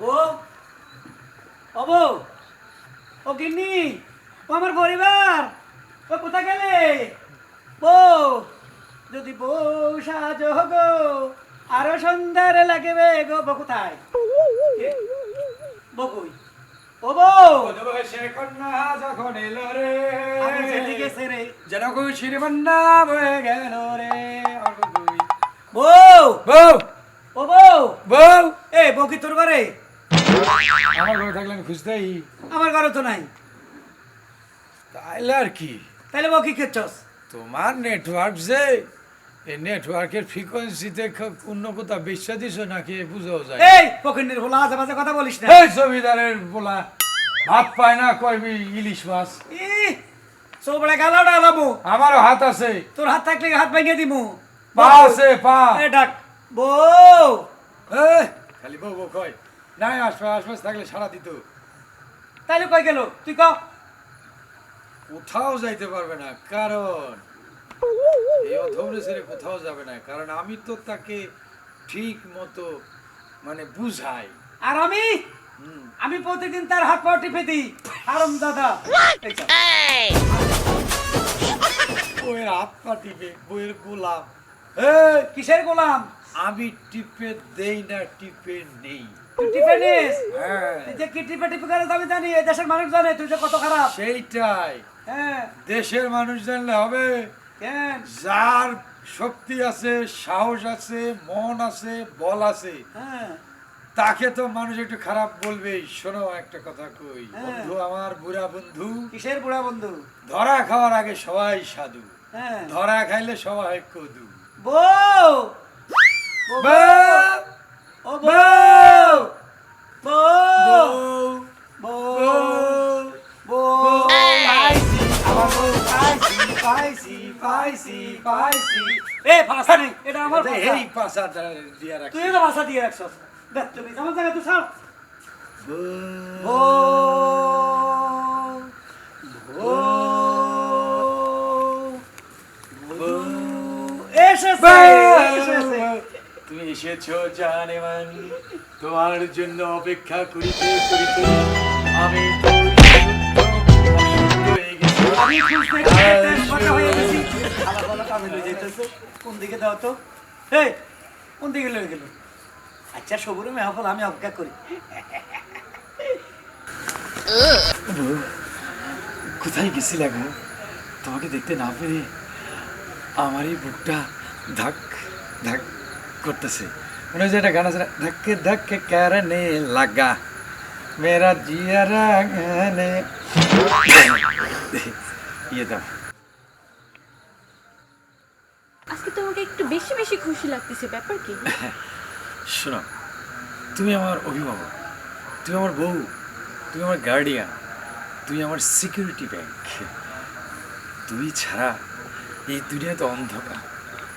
বউ বউ? ও গিন্নি? ও আমার পরিবার? ও কোথা গেলে? বউ যদি বউ সাজ গো আরও সন্ধ্যার লাগবে গো। বউ কোথায়? কে? বউ কই? ও বউ! যখন এলো রে যেন খুশির বন্যা বয়ে গেল রে। বউ! বউ! ও বউ! বউ! এ বউ কি তোর ঘরে? আমার ঘরে থাকলে আমি খুঁজতেই আমার ঘরে তো নাই। তাইলে আর কি? তাহলে বউ কি খেচ্ছস তোমার নেটওয়ার্ক যে এই নেটওয়ার্কের ফ্রিকোয়েন্সিতে অন্য কোথাও বিশ্বাস দিছো নাকি বুঝাও যায়। এই পকিনের ভোলা আজে বাজে কথা বলিস না। এই জমিদারের বলা ভাত পায় না কয়বি ইলিশ মাছ? ই সোবড়ে গালাটা আলাবো আমারও হাত আছে। তোর হাত থাকলে হাত ভেঙে দিমু? পা আছে পা। এ ডাক বউ। এই, খালি বউ বউ কয়। নাই আশপাশ আশপাশ থাকলে সারা দিত। তাইলে কই গেল? তুই ক? কোথাও যাইতে পারবে না কারণ এই অধমরে ছেড়ে কোথাও যাবে না কারণ আমি তো তাকে ঠিক মতো মানে বুঝাই। আর আমি? হুম। আমি প্রতিদিন তার হাত পা টিপে দিই। আরম দাদা। বইয়ের হাত পা টিপে বইয়ের গোলাম। এই, কিসের গোলাম? আমি টিপে দেই না টিপে নেই। তুই টিপে নিস তুই যে কি টিপে টিপে করে আমি জানি এই দেশের মানুষ জানে তুই যে কত খারাপ। সেইটাই। হ্যাঁ। দেশের মানুষ জানলে হবে। যার শক্তি আছে সাহস আছে মন আছে বল আছে হ্যাঁ। তাকে তো মানুষ একটু খারাপ বলবেই। শোনো একটা কথা কই। হ্যাঁ। বন্ধু আমার বুড়া বন্ধু। কিসের বুড়া বন্ধু? ধরা খাওয়ার আগে সবাই সাধু। হ্যাঁ। ধরা খাইলে সবাই কদু। বউ! ও বউ! বউ, বউ! বউ! পাইছি আমার বউ পাইছি পাইছি পাইছি পাইছি। এ ভাষা নেই এটা আমার এই ভাষা দিয়া রাখছি। তুই এটা ভাষা দিয়ে রাখছস। দেখ তুমি আমার জায়গা তুই ছাড়। বউ, বউ! বউ! তুমি এসেছ জানে মান তোমার জন্য অপেক্ষা করিতে করিতে আমি কোন দিকে দাও তো কোন দিকে আচ্ছা আমি অপেক্ষা করি কোথায় গেছিলে গো? তোমাকে দেখতে না পেরে আমার এই বুকটা ধাক ধাক করতেছে। মনে হয় যে একটা গান আছে ধাক্কে ধাক্কে কারণে লাগা। মেরা জিয়ারা গানে ইয়ে দাও। আজকে তোমাকে একটু বেশি বেশি খুশি লাগতেছে ব্যাপার কি? শোনো তুমি আমার অভিভাবক তুমি আমার বউ তুমি আমার গার্ডিয়ান তুমি আমার সিকিউরিটি ব্যাংক তুই ছাড়া এই দুনিয়াতে অন্ধকার।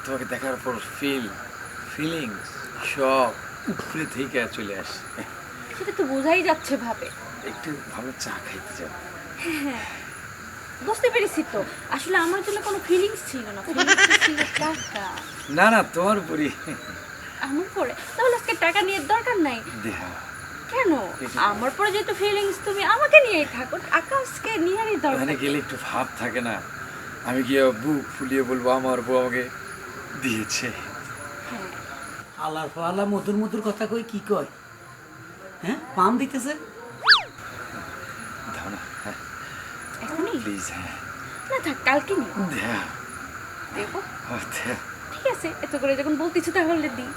তোমাকে দেখার পর ফিল ফিলিং সব উপরে থেকে চলে আসে। সেটা তো বোঝাই যাচ্ছে ভাবে। একটু ভালো চা খাইতে যাও। বুঝতে পেরেছি তো। আসলে আমার জন্য কোনো ফিলিংস ছিল না। ফিলিংস ছিল টাকা। না না তোমার উপরই। আমার পরে তাহলে আজকে টাকা নিয়ে দরকার নাই। দেহা। কেন? আমার পরে যেহেতু ফিলিংস তুমি আমাকে নিয়েই থাকো। আকাশকে নিয়েই দরকার। ওখানে গেলে একটু ভাব থাকে না। আমি গিয়ে বুক ফুলিয়ে বলব আমার বউ আমাকে দিয়েছে। হ্যাঁ আল্লাহর আল্লাহ মধুর মধুর কথা কই কি কয়? হ্যাঁ? পাম দিতেছে? দাও না হ্যাঁ। এখনই? প্লিজ হ্যাঁ। না থাক কালকে ও ঠিক আছে এত করে যখন বলতেছো তাহলে দিই।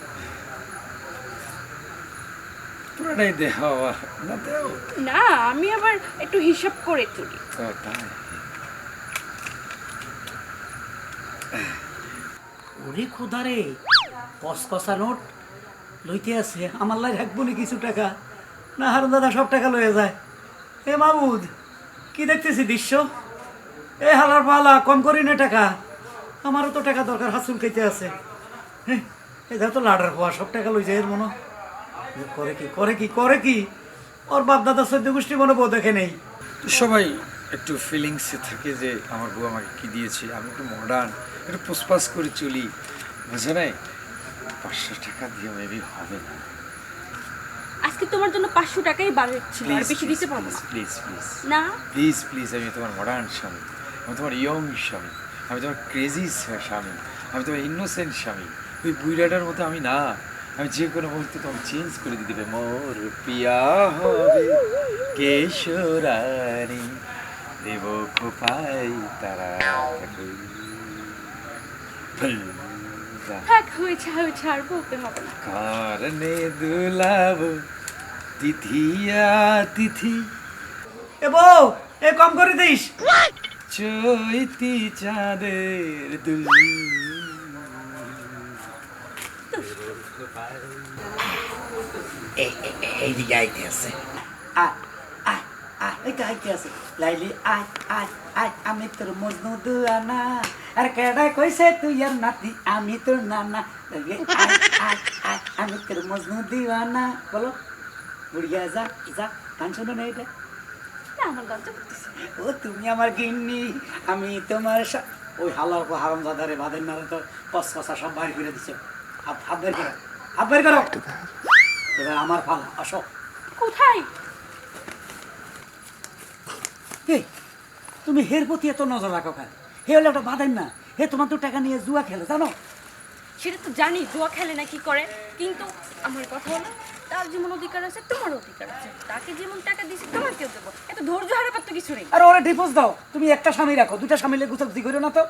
পুরোটাই দেহ আবার না দেও। না আমি আবার একটু হিসাব করে চলি তাই। ওরে খোদারে কসকসা নোট লইতে আছে। আমার লাই রাখব নি কিছু টাকা। না, হারুন দাদা, সব টাকা লয়ে যায়। এ মামুদ, কি দেখতেছি দৃশ্য? এ হালার পালা, কম করি না টাকা। আমারও তো টাকা দরকার, হাসুল খাইতে আছে। হ্যাঁ এ তো লাডার পাওয়া সব টাকা লই যায় এর মনে। করে কি করে কি করে কি? ওর বাপ দাদা সদ্য গোষ্ঠী মনে বউ দেখে নেই। সবাই একটু ফিলিংসে থাকে যে, আমার বউ আমাকে কি দিয়েছে? আমি একটু মডার্ন একটু পুসপাস করে চলি। বুঝে নাই? পাঁচশো টাকা দিয়ে মেবি হবে না। আজকে তোমার জন্য পাঁচশো টাকাই বাজেট ছিল আর বেশি দিতে পারব না। প্লিজ প্লিজ না? প্লিজ প্লিজ আমি তোমার মডার্ন স্বামী আমি তোমার ইয়ং স্বামী আমি তোমার ক্রেজি স্বামী আমি তোমার ইনোসেন্ট স্বামী। ওই বুইরাটার মতো আমি না। আমি যে কোনো মুহূর্তে তোমাকে চেঞ্জ করে দিতে পারি। মোর পিয়া হবে কেশরানি দেব খোপাই তারা থাক হয়েছে হয়েছে আর বলতে হবে না। কারণে দুলাব তিথিয়া তিথি। এ বউ এ কম করে দিস। চৈতি চাঁদের দুল। এইদিকে আইতে আছে। এই আইতে আছে লাইলি আয় আয় আয় আমি তোর মজনু দুয়ানা আর কেডা কইছে তুই আর নাতি আমি তোর নানা লাইলি আয় আয় আয় আমি তোর মজনু দিওয়ানা বলো বুড়িয়া যা যা গান শোনো না এটা না, আমার লজ্জা করতেছে ও তুমি আমার গিন্নি আমি তোমার ওই হালার হারাম দাদারে বাদের নারে তো কস কষা সব বাইর করে দিছে হাত হাত বের করো হাত বের করো এবার আমার ফালা আসো কোথায় এই তুমি হের প্রতি এত নজর রাখো কেন? হে হলো একটা বাঁধেন না। হে তোমার তো টাকা নিয়ে জুয়া খেলে জানো? সেটা তো জানি জুয়া খেলে না কি করে? কিন্তু আমার কথা হলো তার যেমন অধিকার আছে তোমার অধিকার আছে। তাকে যেমন টাকা দিয়েছি তোমাকেও দেবো এত ধৈর্য হারাবার তো কিছু নেই। আর ওরা দাও তুমি একটা স্বামী রাখো দুটা করো না তো।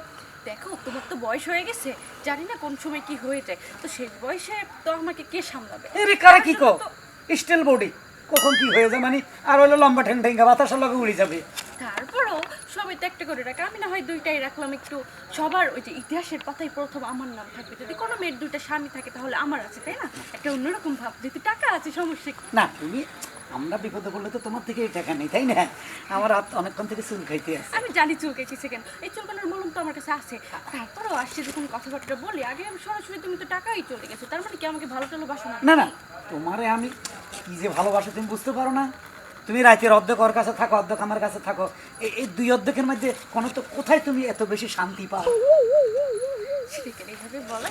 দেখো তোমার তো বয়স হয়ে গেছে জানি না কোন সময় কি হয়ে যায়। তো শেষ বয়সে তো আমাকে কে সামলাবে? এরে কারা কি কো স্টিল বডি কখন কি হয়ে যায় মানে? আর হইল লম্বা ঠেং ঠেঙ্গা বাতাসের লগে উড়ে যাবে। তারপরও সবাই তো একটা করে রাখে। আমি না হয় দুইটাই রাখলাম একটু সবার ওই যে ইতিহাসের পাতায় প্রথম আমার নাম থাকবে। যদি কোনো মেয়ের দুইটা স্বামী থাকে তাহলে আমার আছে তাই না? একটা অন্যরকম ভাব। যদি টাকা আছে সমস্যা না তুমি আমরা বিপদে পড়লে তো তোমার থেকে এই টাকা নেই তাই না? আমার হাত অনেকক্ষণ থেকে চুল খাইতে আছে। আমি জানি চুলকেছি কেন। এই চুলকানোর মলম তো আমার কাছে আছে। তারপরেও আসছে যখন কথাবার্তা বলি আগে আমি সরাসরি তুমি তো টাকাই চলে গেছো তার মানে কি আমাকে ভালো টালো বাসো না না তোমারে আমি কি যে ভালোবাসি তুমি বুঝতে পারো না। তুমি রাতের অর্ধেক ওর কাছে থাকো অর্ধেক আমার কাছে থাকো। এই- দুই অর্ধেকের মধ্যে কোনো তো কোথায় তুমি এত বেশি শান্তি পাও? বলো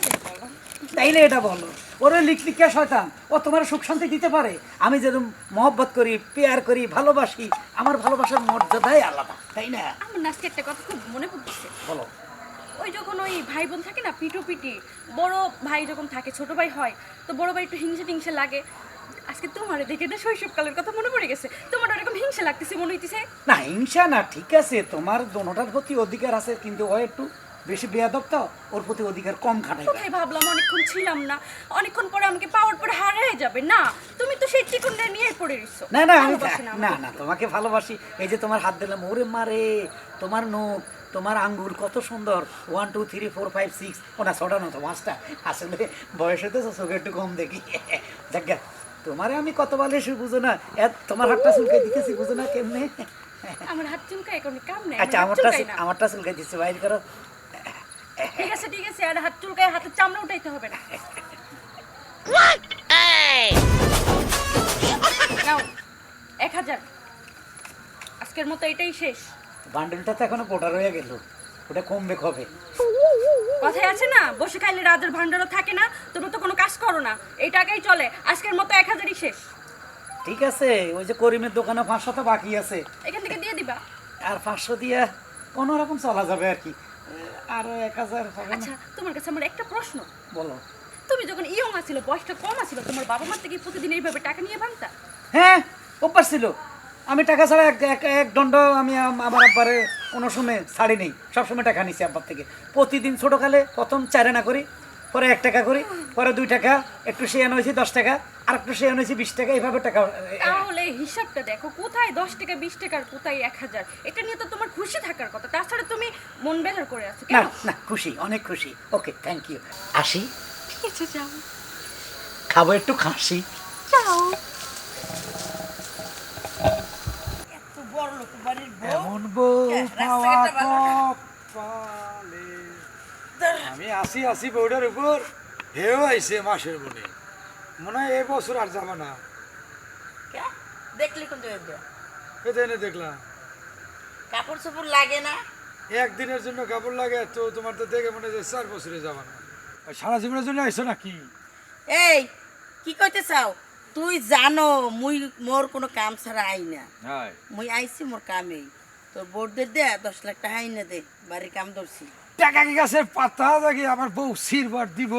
তাইলে এটা বলো। ওরে লিখলিখা শয়তান? ও তোমার সুখ শান্তি দিতে পারে। আমি যেরকম মহব্বত করি পেয়ার করি ভালোবাসি আমার ভালোবাসার মর্যাদাই আলাদা তাই না? আমার নাচকে একটা কথা খুব মনে পড়তেছে। বলো। ওই যখন ওই ভাই বোন থাকে না পিটো পিটি বড় ভাই যখন থাকে ছোট ভাই হয় তো বড় ভাই একটু হিংসে টিংসে লাগে। আজকে তোমার দেখে না শৈশবকালের কথা মনে পড়ে গেছে? তোমার ওরকম হিংসা লাগতেছে মনে হইতেছে? না হিংসা না ঠিক আছে তোমার দোনোটার প্রতি অধিকার আছে কিন্তু ও একটু বেশি বেয়াদব তো ওর প্রতি অধিকার কম খাটাই কোথায় ভাবলাম অনেকক্ষণ ছিলাম না অনেকক্ষণ পরে আমাকে পাওয়ার পরে হারিয়ে যাবে। না তুমি তো সেই চিকনটা নিয়ে পড়ে রইছো। না না আমি না না তোমাকে ভালোবাসি এই যে তোমার হাত দিলাম ওরে মারে তোমার নখ তোমার আঙ্গুর কত সুন্দর one two three four five six ওনা ছটা না তো পাঁচটা আসলে বয়স হতে চোখে একটু কম দেখি। দেখা তোমারে আমি কত ভালো সে বুঝো না? এত তোমার হাতটা চুলকাই দিতেছি বুঝো না কেমনে? আমার হাত চুলকায় কোনো কাম নেই আচ্ছা আমারটা আমারটা চুলকাই দিচ্ছে বাইর করো। ঠিক আছে ঠিক আছে আর হাত চুলকায় হাতের চামড়া উঠাইতে হবে না। নাও এক হাজার। আজকের মতো এটাই শেষ। বান্ডেলটা তো এখনও পোটার হয়ে গেল। ওটা কমবে কবে? কথায় আছে না? বসে খাইলে রাজার ভান্ডারও থাকে না তোমরা তো কোনো কাজ করো না। এই টাকাই চলে আজকের মতো এক হাজারই শেষ। ঠিক আছে ওই যে করিমের দোকানে পাঁচশো তো বাকি আছে। এখান থেকে দিয়ে দিবা। আর পাঁচশো দিয়ে কোনো রকম চলা যাবে আর কি। আরও এক হাজার আচ্ছা তোমার কাছে আমার একটা প্রশ্ন। বলো। তুমি যখন ইয়ং আছিল বয়সটা কম আছিল তোমার বাবা মার থেকে প্রতিদিন এইভাবে টাকা নিয়ে ভাঙতা? হ্যাঁ অভ্যাস ছিল। আমি টাকা ছাড়া এক এক- এক দণ্ড আমি আমার আব্বারে কোনো সময় ছাড়ি নেই সবসময় টাকা নিছি আব্বার থেকে। প্রতিদিন ছোটোকালে প্রথম চার আনা করি পরে এক টাকা করি পরে দুই টাকা একটু সে আনা হয়েছে দশ টাকা আর একটু সে আনা হয়েছে বিশ টাকা এইভাবে টাকা তাহলে হিসাবটা দেখো কোথায় দশ টাকা বিশ টাকার কোথায় এক হাজার? এটা নিয়ে তো তোমার খুশি থাকার কথা তাছাড়া তুমি মন বেজার করে আছো না কেন? না খুশি অনেক খুশি। ওকে থ্যাংক ইউ আসি? ঠিক আছে যাও। খাব একটু খাসি। যাও। এমন বউ পাওয়া কপালে। আমি আসি আসি বউটার উপর। হেও আইছে মাসের মনে। মনে হয় এই বছর আর যাব না। দেখলি কোন জায়গায় দেখলাম। কাপড় চোপড় লাগে না? একদিনের জন্য কাপড় লাগে তো তোমার তো দেখে মনে হয় চার বছরে যাব না। সারা জীবনের জন্য আইছো নাকি? এই কি কইতে চাও? তুই জানো মুই মোর কোনো কাম ছাড়া আই না। হ্যাঁ। মুই আইছি মোর কামেই। তোর বোর্ডদের দে দশ লাখ টাকা আই না দে বাড়ির কাম ধরছি। টাকা কি গাছের পাতা দেখি আমার বউ সিরবার দিব?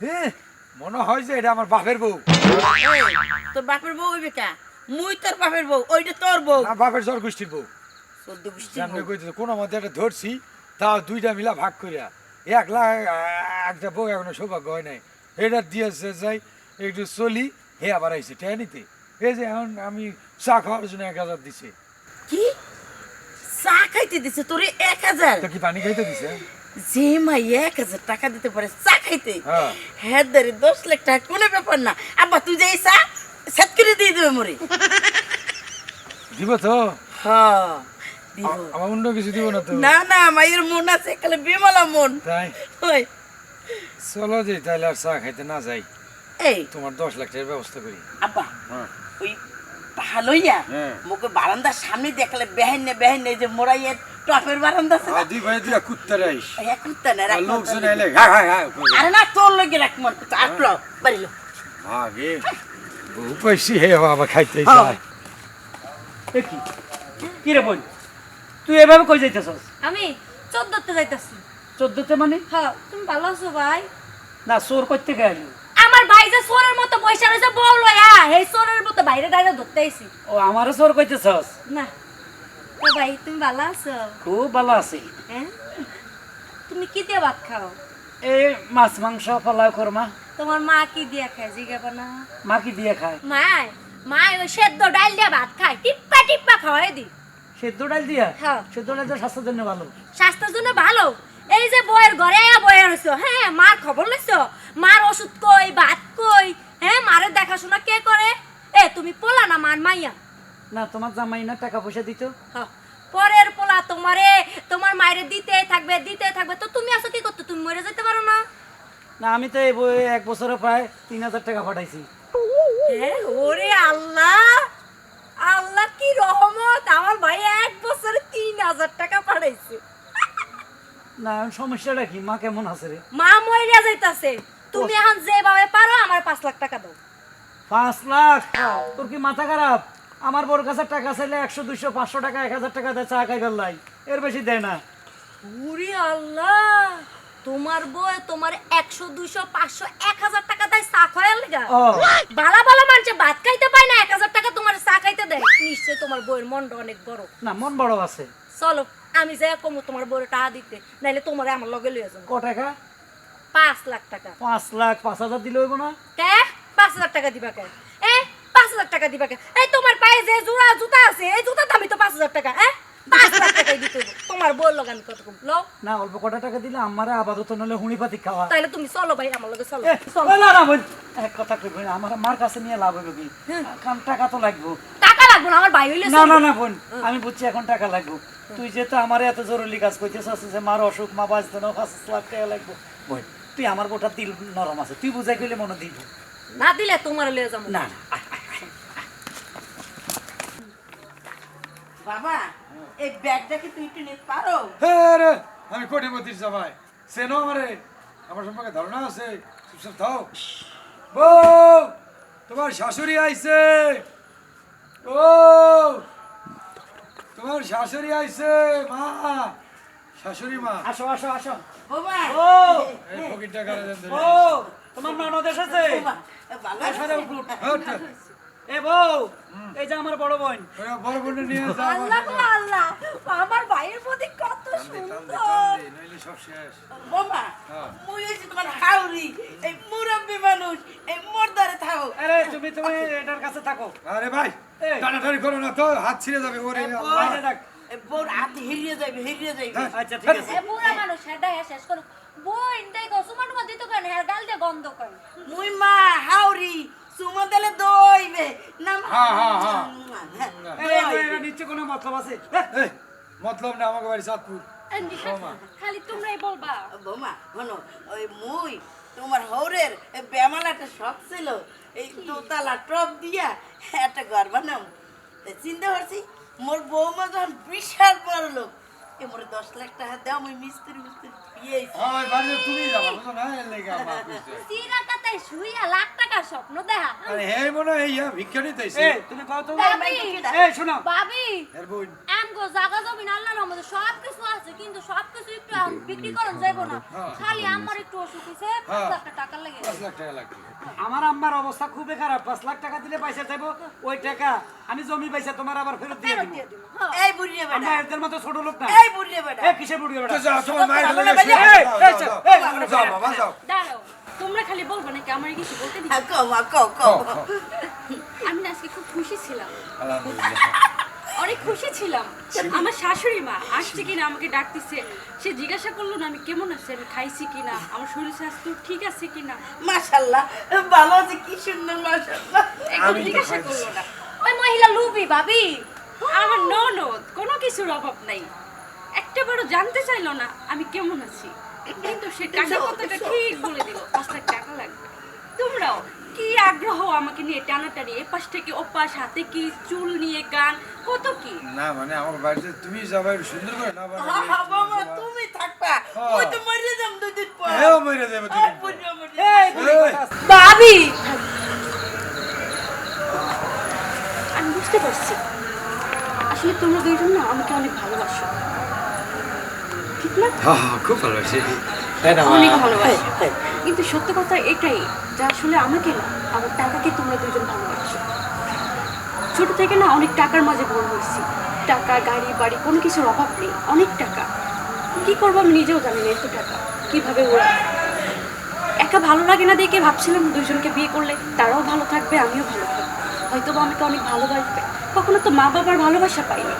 হ্যাঁ মনে হয় যে এটা আমার বাপের বউ। তোর বাপের বউ হইবে কা? মুই তোর বাপের বউ ওইটা তোর বউ। না বাপের জ্বর গোষ্ঠীর বউ। চোদ্দ গোষ্ঠী সামনে কইতে কোনো মধ্যে একটা ধরছি তাও দুইটা মিলা ভাগ করিয়া এক লাখ একটা বউ এখনও সৌভাগ্য হয় নাই। এটা দিয়েছে যাই একটু চলি হে আবার আইছে টেয়া নিতে। এই যে এখন আমি চা খাওয়ার জন্য এক হাজার দিছে। কি? চা খাইতে দিছে তোরে এক হাজার? কি পানি খাইতে দিছে? যে মাই এক হাজার টাকা দিতে পারে চা খাইতে। হ্যাঁ। দারে দশ লাখ টাকা কোনো ব্যাপার না। আব্বা তুই যে চা সেট করে দিয়ে দেবে মরে। দিব তো? হ্যাঁ আমার অন্য কিছু দিব না তো? না না মায়ের মন আছে কালে বেমালা মন। তাই? চলো যে তাহলে আর চা খাইতে না যাই। এই। তোমার দশ লাখ টাকার ব্যবস্থা করি। আব্বা হ্যাঁ। ওই ভালোইয়া হ্যাঁ। মুখে বারান্দার সামনে দেখলে বেহেন নে বেহেন নে যে মোড়াইয়ের টপের বারান্দা আছে দুই ভাই দুই কুত্তার আইস। এক কুত্তা না রাখ লোকজন এলে হ্যাঁ হ্যাঁ হ্যাঁ আরে না তোর লগে রাখ মন। তো আসলো আগে বহু হে বাবা খাইতে হ্যাঁ। চায় এ কি? কি রে বোন? তুই এভাবে কই যাইতেছস? আমি চোদ্দতে যাইতাছি। চোদ্দতে মানে? হ্যাঁ তুমি ভালো আছো ভাই? না চোর করতে গেলি। যে সোরের মতো পয়সা রয়েছে বউ লয়া এই সোরের মতো বাইরে দাঁড়িয়ে ধরতে আইছি। ও আমারও চোর কইতেছস? না। ও ভাই তুমি ভালো আছো? খুব ভালো আছি। হ্যাঁ তুমি কি দিয়ে ভাত খাও? এই মাছ মাংস পোলাও কর্মা তোমার মা কি দিয়ে খায় জিজ্ঞাসা না। মা কি দিয়ে খায়? মায় মায় ওই সেদ্ধ ডাল দিয়ে ভাত খায় টিপ্পা টিপ্পা খাওয়াই দি। সেদ্ধ ডাল দিয়া? হ্যাঁ। সেদ্ধ ডাল তো স্বাস্থ্যের জন্য ভালো। স্বাস্থ্যের জন্য ভালো। এই যে বইয়ের ঘরে বয়ে রয়েছো হ্যাঁ মার খবর লইছো? মার ওষুধ কই ভাত কই? হ্যাঁ মারের দেখাশোনা কে করে? এ তুমি পোলা না মার মাইয়া? না তোমার জামাই না টাকা পয়সা দিত। পরের পোলা তোমারে তোমার মায়ের দিতে থাকবে দিতে থাকবে। তো তুমি আসো কি করতে? তুমি মরে যেতে পারো না। না আমি তো এই এক বছরে প্রায় তিন হাজার টাকা পাঠাইছি। ওরে আল্লাহ! আল্লাহ কি রহমত! আমার ভাই এক বছরে তিন হাজার টাকা পাঠাইছে। না সমস্যাটা কি? মা কেমন আছে রে? মা মরিয়া যাইতাছে। তুমি এখন যেভাবে পারো আমার পাঁচ লাখ টাকা দাও। পাঁচ লাখ? তোর কি মাথা খারাপ? আমার বড় কাছে টাকা চাইলে একশো দুইশো পাঁচশো টাকা এক হাজার টাকা দেয় চা খাইবার লাই এর বেশি দেয় না। ওরে আল্লাহ! তোমার বই তোমার একশো দুইশো পাঁচশো এক হাজার টাকা দেয় চা খাওয়ার লেগা? ও। বালা বালা মানুষে ভাত খাইতে পায় না এক হাজার টাকা তোমার চা খাইতে দেয়। নিশ্চয় তোমার বইয়ের মনটা অনেক বড়। না মন বড় আছে। চলো আমি যাই কমু তোমার বইয়ের টাকা দিতে। নাইলে তোমার আমার লগে লইয়া যাব। ক টাকা? পাঁচ লাখ টাকা। পাঁচ লাখ পাঁচ হাজার দিলে হইব না? কে? পাঁচ হাজার টাকা দিবা কে? এ পাঁচ হাজার টাকা দিবা কে? এই তোমার পায়ে যে জোড়া জুতা আছে এই জুতা দামি তো পাঁচ হাজার টাকা হ্যাঁ পাঁচ লাখ টাকাই দিতে হইব। তোমার কত কম। লও না অল্প কটা টাকা দিলে আমার আপাতত নলে হুঁড়িপাতি খাওয়া। তাহলে তুমি চলো ভাই আমার লগে চলো। চলো। না না এক কথা কইব না আমার মার কাছে নিয়ে লাভ হবে কি? কারণ টাকা তো লাগবো। টাকা লাগবে না আমার ভাই হইলে না। না না বোন আমি বুঝছি এখন টাকা লাগবো। তুই যেহেতু আমার এত জরুরি কাজ করতেছিস যে মার অসুখ মা বাঁচতে না পাঁচ লাখ টাকা লাগবো। বোন তুই আমার গোটা তিল নরম আছে। তুই বুঝাই কইলে মনে দিব। না দিলে তোমার লয়ে যাব। না না। বাবা এই ব্যাগটা কি তুই একটু নিতে পারো? হে রে আমি কোটিপতির সবাই সেনো আমারে? আমার সম্পর্কে ধারণা আছে। চুপচাপ থাও। বউ তোমার শাশুড়ি আইছে। ও তোমার শাশুড়ি আইছে। মা শাশুড়ি মা। আসো আসো আসো। ও এই ফকিরটা কারে দেন ও তোমার ননদ এসেছে? বাবা, এ ভালো আছো? আসো রে, উঠ, উঠ। এ বউ এই যে আমার বড় বোন। বড় বোনে নিয়ে যাও আল্লাহ আল্লাহ আমার ভাইয়ের প্রতি কত সুন্দর। নইলে সব শেষ। বাবা। মুই হইছি তোমার হাউরি এই মুরব্বী মানুষ এই মোরদারে থাও। আরে তুমি তুমি এটার কাছে থাকো। আরে ভাই। টানাটানি করো না তো হাত ছিঁড়ে যাবে ওরে আল্লাহ। যে দেখ। এই বউর হাত হিরিয়ে যাইবে হিরিয়ে যাইবে। আচ্ছা ঠিক আছে। বুড়া মানুষ হেডা শেষ করো। বোন দেখো সুমান মা দিত কেন? হের গাল দিয়ে গন্ধ করে। মুই মা হাউরি সুমা দিলে দইবে। না হ্যাঁ, হ্যাঁ, হ্যাঁ। হ্যাঁ, নিচে কোনো মতলব আছে? মতলব না আমাকে বাড়ি চাঁদপুর খালি তোমরাই বলবা। বৌমা শোনো ওই মুই তোমার হৌরের এই বেমালাটা শখ ছিল। এই দোতলা টপ দিয়া একটা ঘর বানাম চিন্তা করছি মোর বৌমা যখন বিশাল বড় লোক এ মোর দশ লাখ টাকা দেওয়া আমি মিস্ত্রি মিস্ত্রি। ওই বাড়িতে তুমি যাবা বুঝো না? এর লেগে আমার কইছে। সিরা কাতায় শুইয়া লাখ টাকার স্বপ্ন দেখা। আরে হে মনে হয় ভিক্ষা নিতেছে এ তুমি কও তো। শোনো। ভাবি এর বোন। আমগো জাগা জমিন আল্লাহর রহমতে সব কিছু আছে কিন্তু সব কিছু একটু বিক্রি করন যাইব না। খালি আমার একটু অসুখ হইছে পাঁচ লাখ টাকা লাগে। পাঁচ লাখ টাকা লাগবে। আমার আম্মার অবস্থা খুবই খারাপ। পাঁচ লাখ টাকা দিলে পয়সা যাব ওই টাকা আমি জমি পয়সা তোমার আবার ফেরত দিয়ে ফেরত দিব। দিয়ে দিব হ্যাঁ। এই বুড়িয়ে বেটা আমরা এদের মতো ছোট লোক না। এই বুড়িয়ে বেটা। এ কিসের বুড়ি বেটা? তো তোমার মায়ের হয়ে তোমরা খালি বলব নাকি আমার কিছু বলতে হ্যাঁ, আমি আজকে খুব খুশি ছিলাম অনেক খুশি ছিলাম আমার শাশুড়ি মা আসছে কিনা আমাকে ডাকতেছে সে জিজ্ঞাসা করল না আমি কেমন আছি আমি খাইছি কিনা আমার শরীর স্বাস্থ্য ঠিক আছে কিনা মাশাআল্লাহ ভালো আছে কি সুন্দর মাশাআল্লাহ একদম জিজ্ঞাসা করল না ওই মহিলা লুবি ভাবি আমার ননদ কোনো কিছুর অভাব নাই একটা বড় জানতে চাইলো না আমি কেমন আছি। কিন্তু সে টাকা কথাটা ঠিক বলে দিল পাঁচ লাখ টাকা লাগবে। তোমরাও কি আগ্রহ আমাকে নিয়ে টানাটানি? এপাশ থেকে ওপাশ হাতে কি চুল নিয়ে গান? কত কি? না মানে আমার বাড়িতে তুমি যাবা সুন্দর করে না হ্যাঁ হ্যাঁ বাবা তুমি তুমি থাকবা। হ্যাঁ। ওই তো মরে যাম দুই দিন পর। হেও মরে যাবে বুড়ি এই। বেটা। ভাবি! আমি বুঝতে পারছি। আসলে তোমরা দুইজন না আমাকে অনেক ভালোবাসো। ঠিক না? হ্যাঁ হ্যাঁ খুব ভালো আছে অনেক ভালোবাসো। কিন্তু সত্য কথা এটাই যে আসলে আমাকে না আমার টাকাকে তোমরা দুজন ভালোবাসো। ছোট থেকে না অনেক টাকার মাঝে বড় হয়েছি। টাকা গাড়ি বাড়ি কোনো কিছুর অভাব নেই অনেক টাকা। কি করব আমি নিজেও জানি না এত টাকা কীভাবে ওরা? একা ভালো লাগে না দেখে ভাবছিলাম দুইজনকে বিয়ে করলে তারাও ভালো থাকবে আমিও ভালো থাকব। হয়তো বা আমাকে অনেক ভালোবাসবে। কখনো তো মা বাবার ভালোবাসা পাইনি।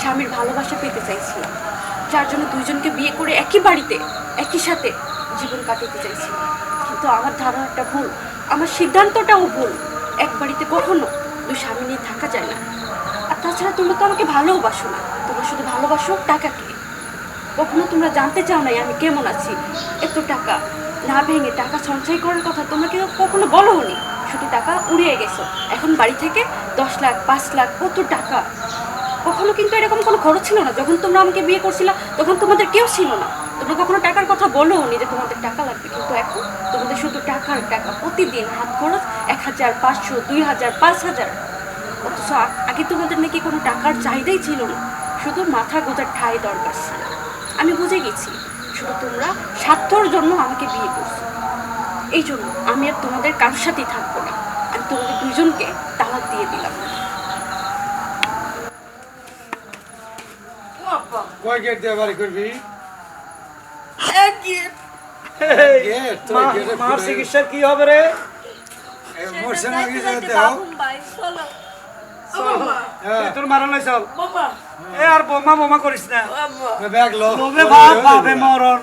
স্বামীর ভালোবাসা পেতে চাইছিলাম। যার জন্য দুইজনকে বিয়ে করে একই বাড়িতে, একই সাথে জীবন কাটাতে চাইছি। কিন্তু আমার ধারণাটা ভুল, আমার সিদ্ধান্তটাও ভুল। এক বাড়িতে কখনো দুই স্বামী নিয়ে থাকা যায় না। আর তাছাড়া তোমরা তো আমাকে ভালোবাসো না। তোমরা শুধু ভালোবাসো টাকাকে। কখনো তোমরা জানতে চাও নাই আমি কেমন আছি? এত টাকা না ভেঙে টাকা সঞ্চয় করার কথা তোমরা কেউ কখনো বলোনি? শুধু টাকা উড়িয়ে গেছো। এখন বাড়ি থেকে দশ লাখ, পাঁচ লাখ, কত টাকা? কখনো কিন্তু এরকম কোনো খরচ ছিল না। যখন তোমরা আমাকে বিয়ে করছিল, তখন তোমাদের কেউ ছিল না। তোমরা কখনো টাকার কথা বলো নি যে তোমাদের টাকা লাগবে। কিন্তু এখন তোমাদের শুধু টাকার টাকা। প্রতিদিন হাত খরচ এক হাজার, পাঁচশো, দুই হাজার, পাঁচ হাজার। অথচ আগে তোমাদের নাকি কোনো টাকার চাহিদাই ছিল না। শুধু মাথা গোজার ঠাই দরকার ছিল। আমি বুঝে গেছি, শুধু তোমরা স্বার্থর জন্য আমাকে বিয়ে করছ। এই জন্য আমি আর তোমাদের কারোর সাথেই থাকব না। আমি তোমাদের দুজনকে তালাক দিয়ে দিলাম বাবা কয় গেট দিয়ে বাড়ি করবি? এক গেট। গেট তো গেট মার চিকিৎসার কি হবে রে? মোরসে না গিয়ে যেতে হোক চলো। তোর মারা নাই চল। এ আর বোমা বোমা করিস না। ব্যাগ লো। মরণ।